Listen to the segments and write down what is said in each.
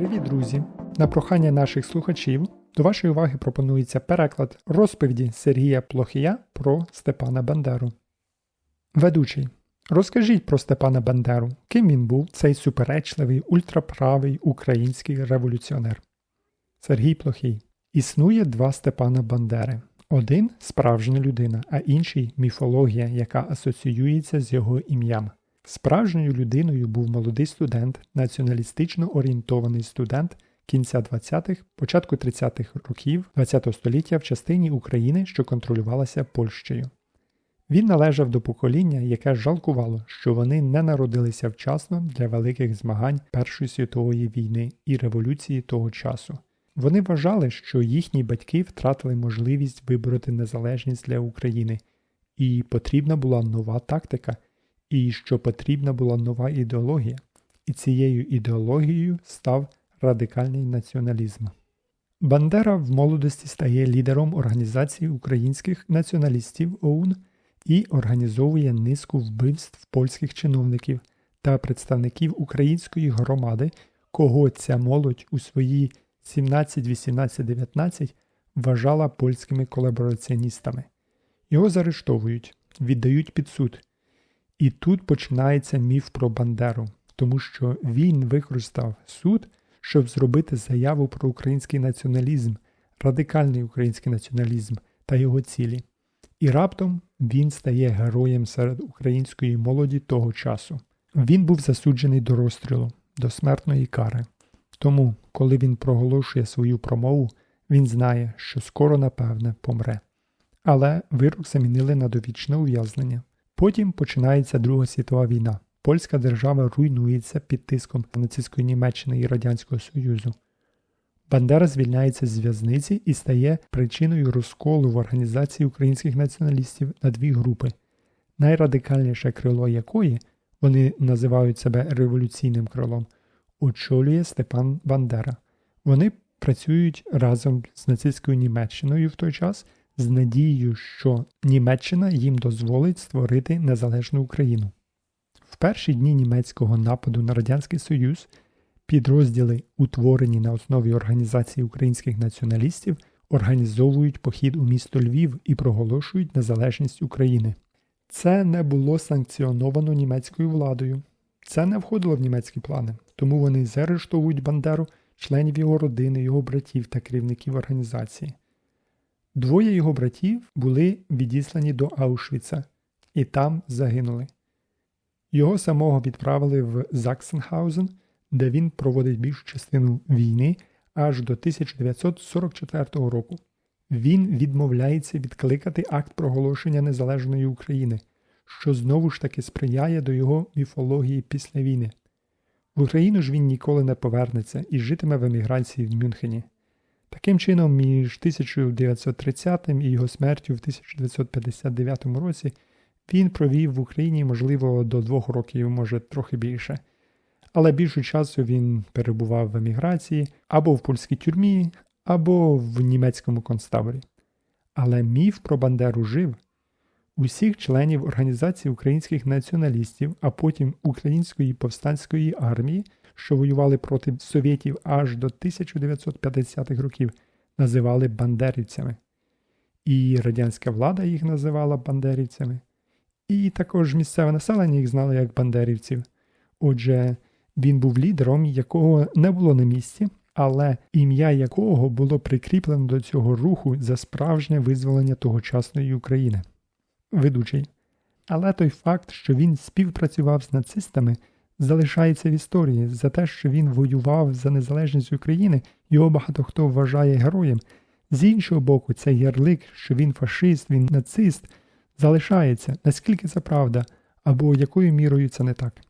Привіт, друзі! На прохання наших слухачів до вашої уваги пропонується переклад розповіді Сергія Плохія про Степана Бандеру. Ведучий. Розкажіть про Степана Бандеру, ким він був цей суперечливий ультраправий український революціонер. Сергій Плохій. Існує два Степана Бандери. Один справжня людина, а інший міфологія, яка асоціюється з його ім'ям. Справжньою людиною був молодий студент, націоналістично орієнтований студент кінця 20-х, початку 30-х років ХХ століття в частині України, що контролювалася Польщею. Він належав до покоління, яке жалкувало, що вони не народилися вчасно для великих змагань Першої світової війни і революції того часу. Вони вважали, що їхні батьки втратили можливість вибороти незалежність для України, і потрібна була нова тактика, і що потрібна була нова ідеологія, і цією ідеологією став радикальний націоналізм. Бандера в молодості стає лідером організації українських націоналістів ОУН і організовує низку вбивств польських чиновників та представників української громади, кого ця молодь у свої 17, 18, 19 вважала польськими колабораціоністами. Його заарештовують, віддають під суд. І тут починається міф про Бандеру, тому що він використав суд, щоб зробити заяву про український націоналізм, радикальний український націоналізм та його цілі. І раптом він стає героєм серед української молоді того часу. Він був засуджений до розстрілу, до смертної кари. Тому, коли він проголошує свою промову, він знає, що скоро, напевне, помре. Але вирок замінили на довічне ув'язнення. Потім починається Друга світова війна. Польська держава руйнується під тиском нацистської Німеччини і Радянського Союзу. Бандера звільняється з в'язниці і стає причиною розколу в організації українських націоналістів на дві групи, найрадикальніше крило якої вони називають себе революційним крилом, очолює Степан Бандера. Вони працюють разом з нацистською Німеччиною в той час з надією, що Німеччина їм дозволить створити незалежну Україну. В перші дні німецького нападу на Радянський Союз підрозділи, утворені на основі Організації українських націоналістів, організовують похід у місто Львів і проголошують незалежність України. Це не було санкціоновано німецькою владою. Це не входило в німецькі плани, тому вони заарештовують Бандеру, членів його родини, його братів та керівників організації. Двоє його братів були відіслані до Аушвіца і там загинули. Його самого відправили в Заксенхаузен, де він проводить більшу частину війни аж до 1944 року. Він відмовляється відкликати акт проголошення Незалежної України, що знову ж таки сприяє до його міфології після війни. В Україну ж він ніколи не повернеться і житиме в еміграції в Мюнхені. Таким чином, між 1930 і його смертю в 1959 році він провів в Україні, можливо, до двох років, може трохи більше. Але більшу часу він перебував в еміграції або в польській тюрмі, або в німецькому концтаборі. Але міф про Бандеру жив. Усіх членів Організації українських націоналістів, а потім Української повстанської армії, що воювали проти совєтів аж до 1950-х років, називали бандерівцями. І радянська влада їх називала бандерівцями. І також місцеве населення їх знало як бандерівців. Отже, він був лідером, якого не було на місці, але ім'я якого було прикріплено до цього руху за справжнє визволення тогочасної України. Ведучий. Але той факт, що він співпрацював з нацистами, залишається в історії за те, що він воював за незалежність України, його багато хто вважає героєм. З іншого боку, цей ярлик, що він фашист, він нацист, залишається, наскільки це правда, або якою мірою це не так.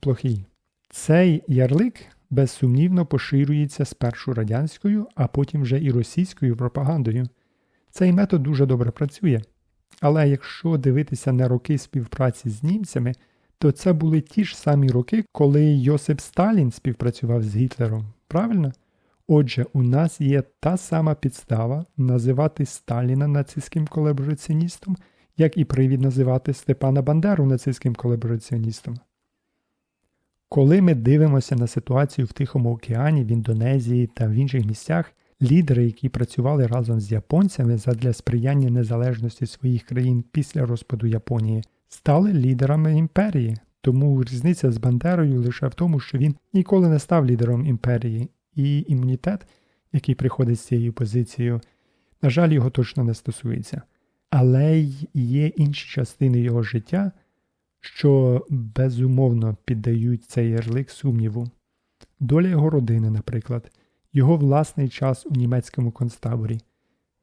Плохий. Цей ярлик безсумнівно поширюється спершу радянською, а потім вже і російською пропагандою. Цей метод дуже добре працює. Але якщо дивитися на роки співпраці з німцями, то це були ті ж самі роки, коли Йосип Сталін співпрацював з Гітлером. Правильно? Отже, у нас є та сама підстава називати Сталіна нацистським колабораціоністом, як і привід називати Степана Бандеру нацистським колабораціоністом. Коли ми дивимося на ситуацію в Тихому океані, в Індонезії та в інших місцях, лідери, які працювали разом з японцями задля сприяння незалежності своїх країн після розпаду Японії, стали лідерами імперії. Тому різниця з Бандерою лише в тому, що він ніколи не став лідером імперії, і імунітет, який приходить з цією позицією, на жаль, його точно не стосується. Але й є інші частини його життя, що безумовно піддають цей ярлик сумніву. Доля його родини, наприклад, його власний час у німецькому концтаборі,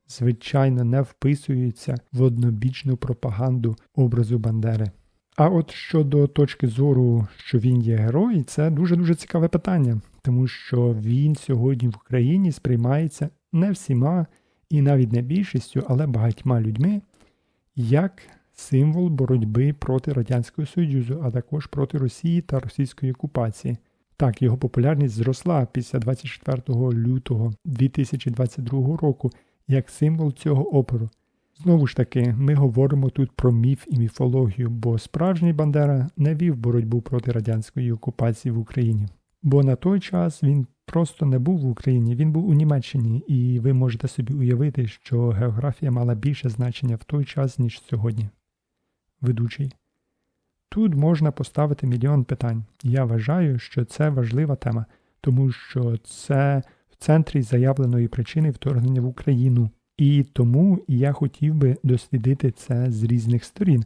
звичайно, не вписується в однобічну пропаганду образу Бандери. А от щодо точки зору, що він є герой, це дуже-дуже цікаве питання, тому що він сьогодні в Україні сприймається не всіма і навіть не більшістю, але багатьма людьми як символ боротьби проти Радянського Союзу, а також проти Росії та російської окупації. Так, його популярність зросла після 24 лютого 2022 року як символ цього опору. Знову ж таки, ми говоримо тут про міф і міфологію, бо справжній Бандера не вів боротьбу проти радянської окупації в Україні. Бо на той час він просто не був в Україні, він був у Німеччині, і ви можете собі уявити, що географія мала більше значення в той час, ніж сьогодні. Ведучий. Тут можна поставити мільйон питань. Я вважаю, що це важлива тема, тому що це в центрі заявленої причини вторгнення в Україну. І тому я хотів би дослідити це з різних сторін.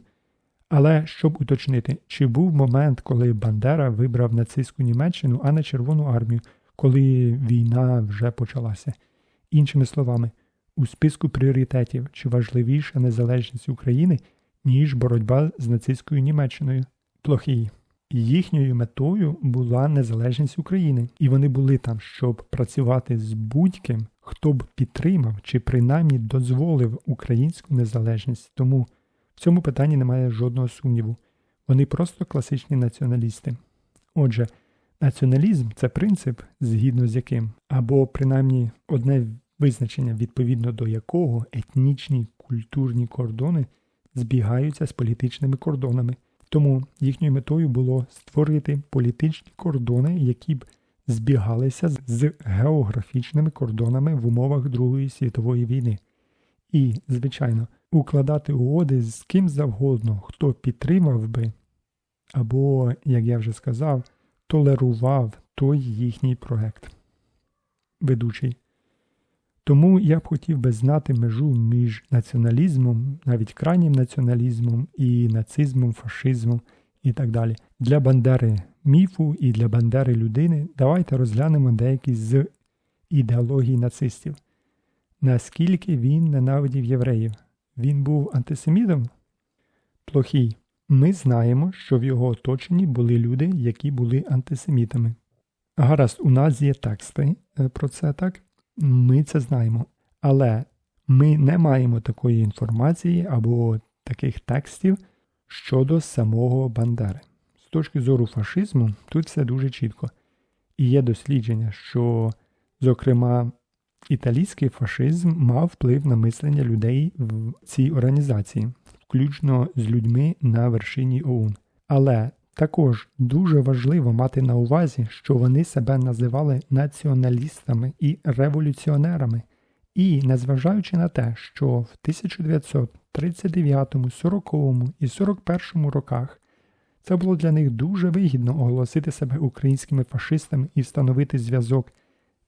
Але щоб уточнити, чи був момент, коли Бандера вибрав нацистську Німеччину, а не Червону армію, коли війна вже почалася? Іншими словами, у списку пріоритетів чи важливіша незалежність України, ніж боротьба з нацистською Німеччиною? Плохий. Їхньою метою була незалежність України, і вони були там, щоб працювати з будь-ким, хто б підтримав чи принаймні дозволив українську незалежність. Тому в цьому питанні немає жодного сумніву. Вони просто класичні націоналісти. Отже, націоналізм це принцип, згідно з яким, або принаймні одне визначення, відповідно до якого етнічні культурні кордони збігаються з політичними кордонами. Тому їхньою метою було створити політичні кордони, які б збігалися з географічними кордонами в умовах Другої світової війни. І, звичайно, укладати угоди з ким завгодно, хто підтримав би, або, як я вже сказав, толерував той їхній проект. Ведучий. Тому я б хотів би знати межу між націоналізмом, навіть крайнім націоналізмом і нацизмом, фашизмом і так далі. Для Бандери міфу і для Бандери людини давайте розглянемо деякі з ідеологій нацистів. Наскільки він ненавидів євреїв? Він був антисемітом? Плохий. Ми знаємо, що в його оточенні були люди, які були антисемітами. Гаразд, у нас є тексти е, про це так ми це знаємо. Але ми не маємо такої інформації або таких текстів щодо самого Бандери. З точки зору фашизму, тут все дуже чітко. І є дослідження, що, зокрема, італійський фашизм мав вплив на мислення людей в цій організації, включно з людьми на вершині ОУН. Але також дуже важливо мати на увазі, що вони себе називали націоналістами і революціонерами, і незважаючи на те, що в 1939, 40 і 41 роках це було для них дуже вигідно оголосити себе українськими фашистами і встановити зв'язок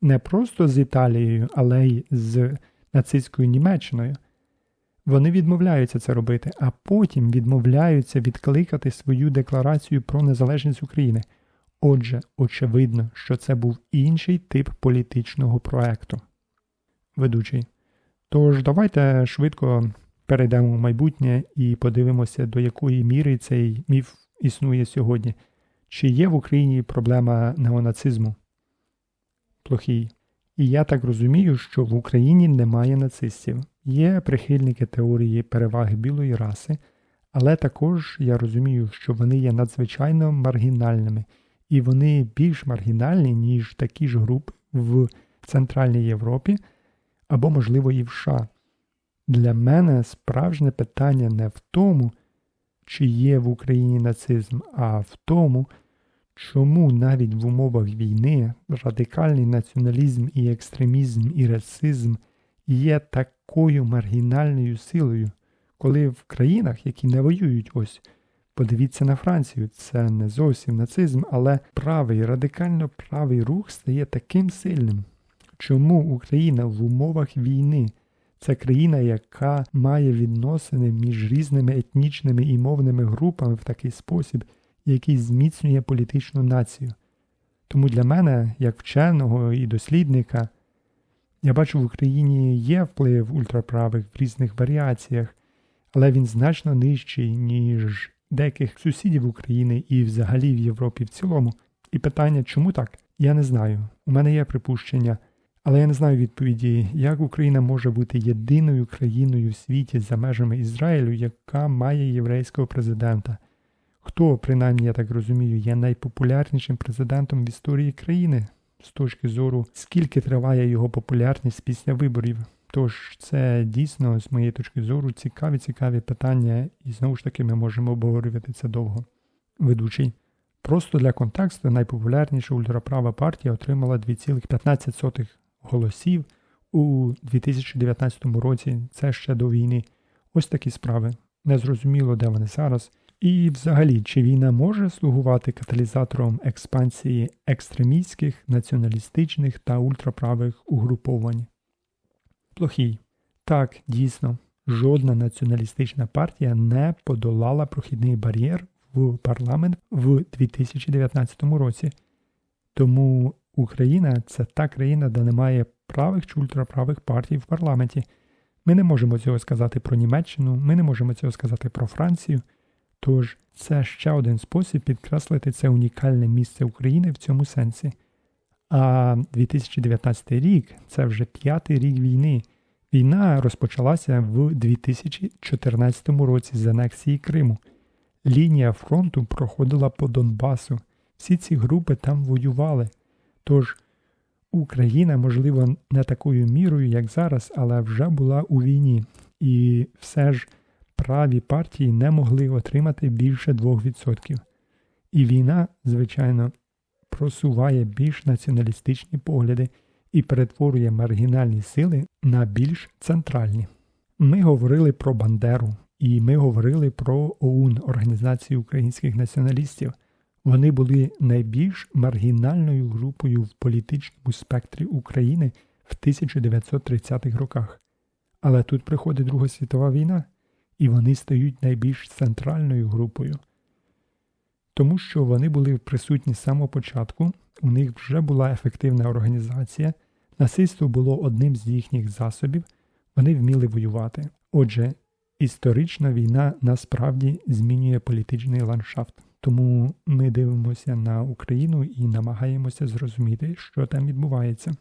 не просто з Італією, але й з нацистською Німеччиною. Вони відмовляються це робити, а потім відмовляються відкликати свою декларацію про незалежність України. Отже, очевидно, що це був інший тип політичного проекту. Ведучий. Тож, давайте швидко перейдемо в майбутнє і подивимося, до якої міри цей міф існує сьогодні. Чи є в Україні проблема неонацизму? Плохий. І я так розумію, що в Україні немає нацистів. Є прихильники теорії переваги білої раси, але також я розумію, що вони є надзвичайно маргінальними, і вони більш маргінальні, ніж такі ж групи в Центральній Європі або, можливо, і в США. Для мене справжнє питання не в тому, чи є в Україні нацизм, а в тому, чому навіть в умовах війни радикальний націоналізм і екстремізм і расизм є такою маргінальною силою, коли в країнах, які не воюють ось, подивіться на Францію, це не зовсім нацизм, але правий, радикально правий рух стає таким сильним. Чому Україна в умовах війни? Це країна, яка має відносини між різними етнічними і мовними групами в такий спосіб, який зміцнює політичну націю. Тому для мене, як вченого і дослідника, я бачу в Україні є вплив ультраправих в різних варіаціях, але він значно нижчий, ніж деяких сусідів України і взагалі в Європі в цілому. І питання, чому так, я не знаю. У мене є припущення. Але я не знаю відповіді, як Україна може бути єдиною країною в світі за межами Ізраїлю, яка має єврейського президента. Хто, принаймні, я так розумію, є найпопулярнішим президентом в історії країни з точки зору, скільки триває його популярність після виборів. Тож це дійсно, з моєї точки зору, цікаві, цікаві питання, і знову ж таки ми можемо обговорювати це довго. Ведучий. Просто для контексту найпопулярніша ультраправа партія отримала 2,15 голосів у 2019 році, це ще до війни. Ось такі справи. Незрозуміло, де вони зараз. І взагалі, чи війна може слугувати каталізатором експансії екстремістських, націоналістичних та ультраправих угруповань? Плохій. Так, дійсно, жодна націоналістична партія не подолала прохідний бар'єр в парламент в 2019 році. Тому Україна це та країна, де немає правих чи ультраправих партій в парламенті. Ми не можемо цього сказати про Німеччину, ми не можемо цього сказати про Францію. Тож це ще один спосіб підкреслити це унікальне місце України в цьому сенсі. А 2019 рік це вже п'ятий рік війни. Війна розпочалася в 2014 році з анексії Криму. Лінія фронту проходила по Донбасу. Всі ці групи там воювали. Тож Україна, можливо, не такою мірою, як зараз, але вже була у війні. І все ж праві партії не могли отримати більше 2%. І війна, звичайно, просуває більш націоналістичні погляди і перетворює маргінальні сили на більш центральні. Ми говорили про Бандеру, і ми говорили про ОУН Організацію українських націоналістів. Вони були найбільш маргінальною групою в політичному спектрі України в 1930-х роках. Але тут приходить Друга світова війна, і вони стають найбільш центральною групою. Тому що вони були присутні з самого початку, у них вже була ефективна організація, насильство було одним з їхніх засобів, вони вміли воювати. Отже, історична війна насправді змінює політичний ландшафт. Тому ми дивимося на Україну і намагаємося зрозуміти, що там відбувається.